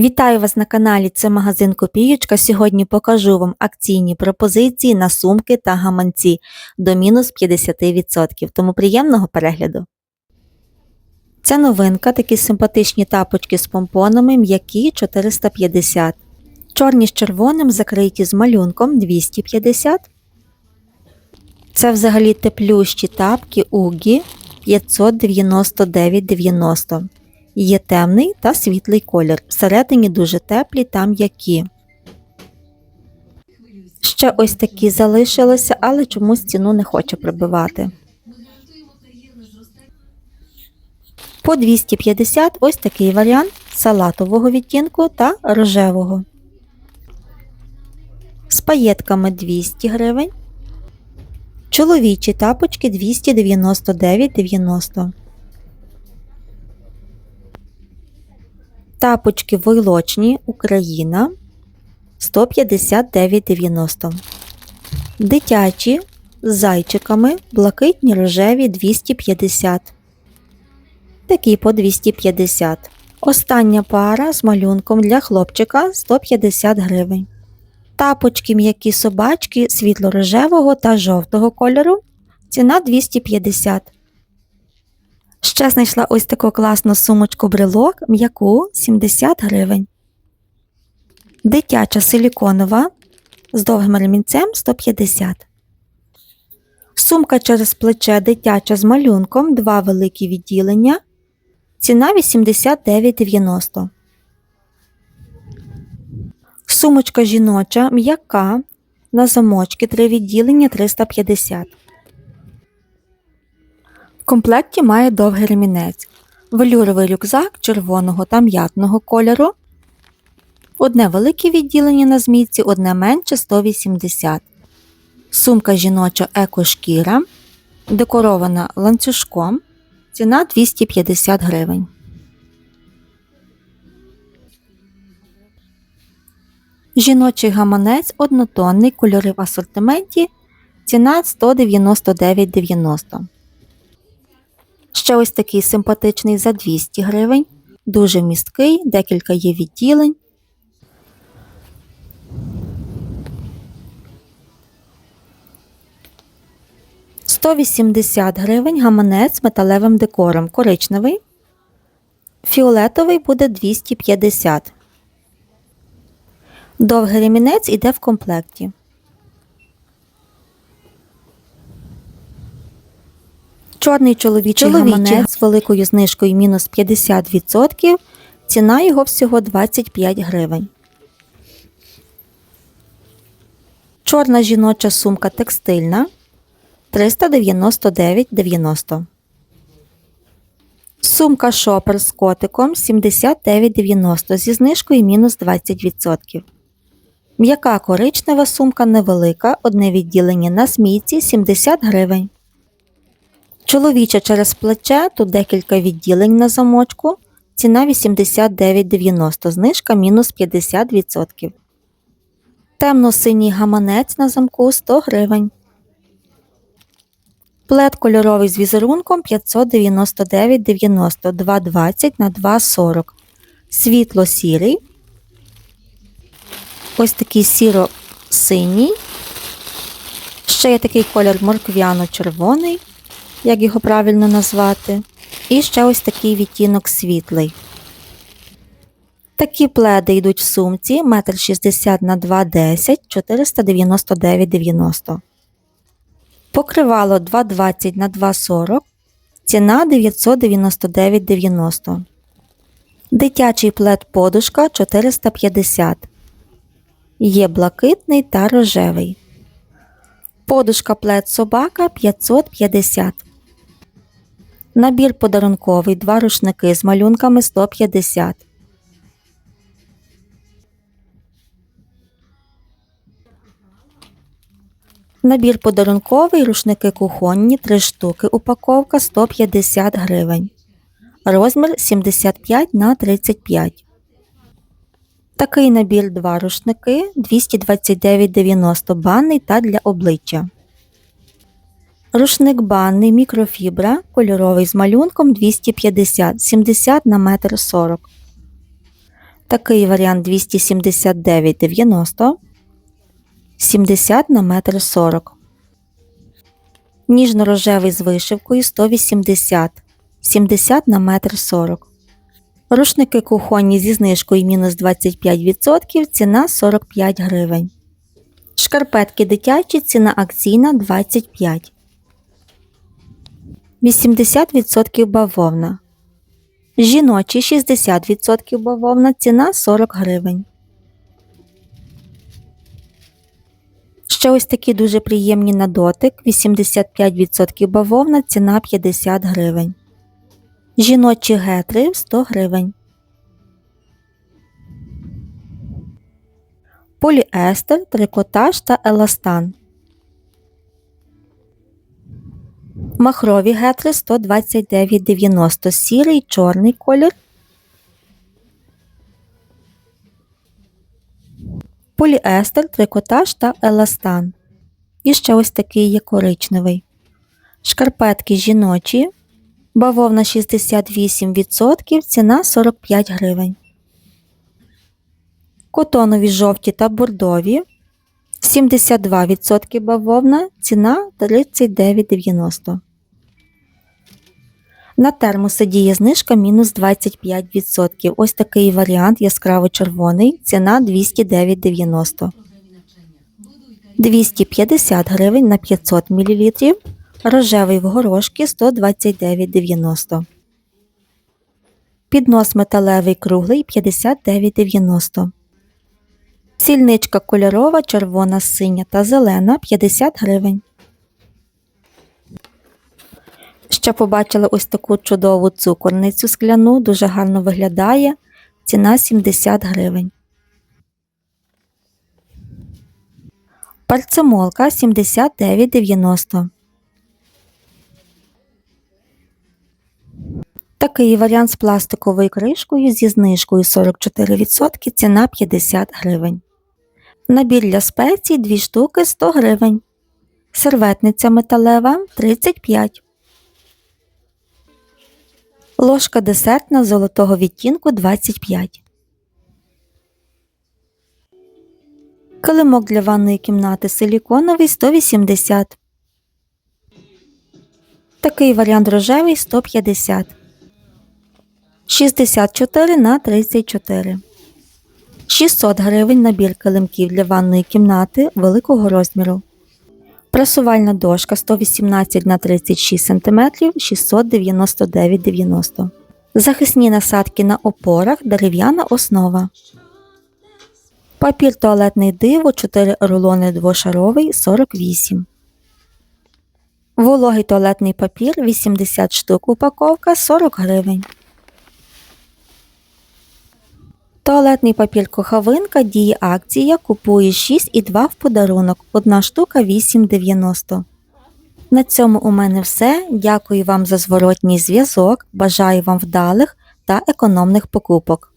Вітаю вас на каналі. Це магазин Копієчка. Сьогодні покажу вам акційні пропозиції на сумки та гаманці до мінус 50%. Тому приємного перегляду. Це новинка, такі симпатичні тапочки з помпонами, м'які 450. Чорні з червоним закриті з малюнком 250. Це взагалі теплющі тапки Угі 599,90. Є темний та світлий колір. Всередині дуже теплі та м'які. Ще ось такі залишилися, але чомусь ціну не хоче прибивати. По 250 ось такий варіант салатового відтінку та рожевого. З паєтками 200 гривень. Чоловічі тапочки 299,90. Тапочки войлочні Україна 159,90. Дитячі з зайчиками блакитні рожеві 250. Такі по 250. Остання пара з малюнком для хлопчика 150 гривень. Тапочки м'які собачки світло-рожевого та жовтого кольору. Ціна 250. Ще знайшла ось таку класну сумочку брелок м'яку 70 гривень. Дитяча силіконова з довгим ремінцем 150. Сумка через плече дитяча з малюнком, два великі відділення. Ціна 89,90. Сумочка жіноча м'яка на замочки три відділення 350. Комплекті має довгий ремінець, велюровий рюкзак червоного та м'ятного кольору, одне велике відділення на змійці, одне менше 180. Сумка жіноча екошкіра, декорована ланцюжком, ціна 250 гривень. Жіночий гаманець однотонний, кольори в асортименті, ціна 199,90. Ще ось такий симпатичний за 200 гривень, дуже місткий, декілька є відділень. «180 гривень гаманець з металевим декором. Коричневий. Фіолетовий буде 250. Довгий ремінець іде в комплекті. Чорний чоловічий, Чоловічий гаманець з великою знижкою мінус 50%. Ціна його всього 25 гривень. Чорна жіноча сумка текстильна 399,90. Сумка шопер з котиком 79,90 зі знижкою мінус 20%. М'яка коричнева сумка невелика, одне відділення на смійці 70 гривень. Чоловіча через плече, тут декілька відділень на замочку. Ціна 89,90, знижка мінус 50%. Темно-синій гаманець на замку 100 гривень. Плед кольоровий з візерунком 599,90 2,20 на 2,40. Світло сірий. Ось такий сіро-синій. Ще є такий колір морквяно-червоний, як його правильно назвати. І ще ось такий відтінок світлий. Такі пледи йдуть в сумці 1,60 на 2,10 499,90. Покривало 2,20 на 2,40. Ціна 999,90. Дитячий плед подушка 450. Є блакитний та рожевий. Подушка плед собака 550. Набір подарунковий. Два рушники з малюнками 150. Набір подарунковий, рушники кухонні 3 штуки, упаковка 150 гривень. Розмір 75 на 35. Такий набір 2 рушники 229,90 банний та для обличчя. Рушник банний мікрофібра, кольоровий з малюнком 250 70 на 1,40 м. Такий варіант 279,90, 70 на метр 40. Ніжно-рожевий з вишивкою 180, 70 на метр 40. Рушники кухонні зі знижкою мінус 25%, ціна 45 гривень. Шкарпетки дитячі, ціна акційна 25. 80% бавовна. Жіночі 60% бавовна, ціна 40 гривень. Ще ось такі дуже приємні на дотик. 85% бавовна, ціна 50 гривень. Жіночі гетри 100 гривень. Поліестер, трикотаж та еластан. Махрові гетри 129,90 сірий, чорний колір. Поліестер, трикотаж та еластан. І ще ось такий є коричневий. Шкарпетки жіночі. Бавовна 68%, ціна 45 гривень. Котонові жовті та бордові 72% бавовна, ціна 39,90. На термоси діє знижка мінус 25%. Ось такий варіант яскраво червоний, ціна 209,90. 250 гривень на 500 мл. Рожевий в горошки 129,90. Піднос металевий круглий 59,90. Сільничка кольорова, червона, синя та зелена 50 гривень. Ще побачила ось таку чудову цукорницю скляну, дуже гарно виглядає. Ціна 70 гривень. Парцемолка 79,90. Такий варіант з пластиковою кришкою зі знижкою 44%, ціна 50 гривень. Набір для спецій 2 штуки 100 гривень. Серветниця металева 35. Ложка десертна золотого відтінку 25. Килимок для ванної кімнати силіконовий 180. Такий варіант рожевий 150. 64 на 34. 600 гривень набір килимків для ванної кімнати великого розміру. Прасувальна дошка 118 на 36 см 699,90. Захисні насадки на опорах, дерев'яна основа. Папір туалетний диво 4 рулони двошаровий 48. Вологий туалетний папір 80 штук упаковка 40 гривень. Туалетний папір коховинка діє акція купує 6 і 2 в подарунок. Одна штука 8,90. На цьому у мене все. Дякую вам за зворотній зв'язок. Бажаю вам вдалих та економних покупок.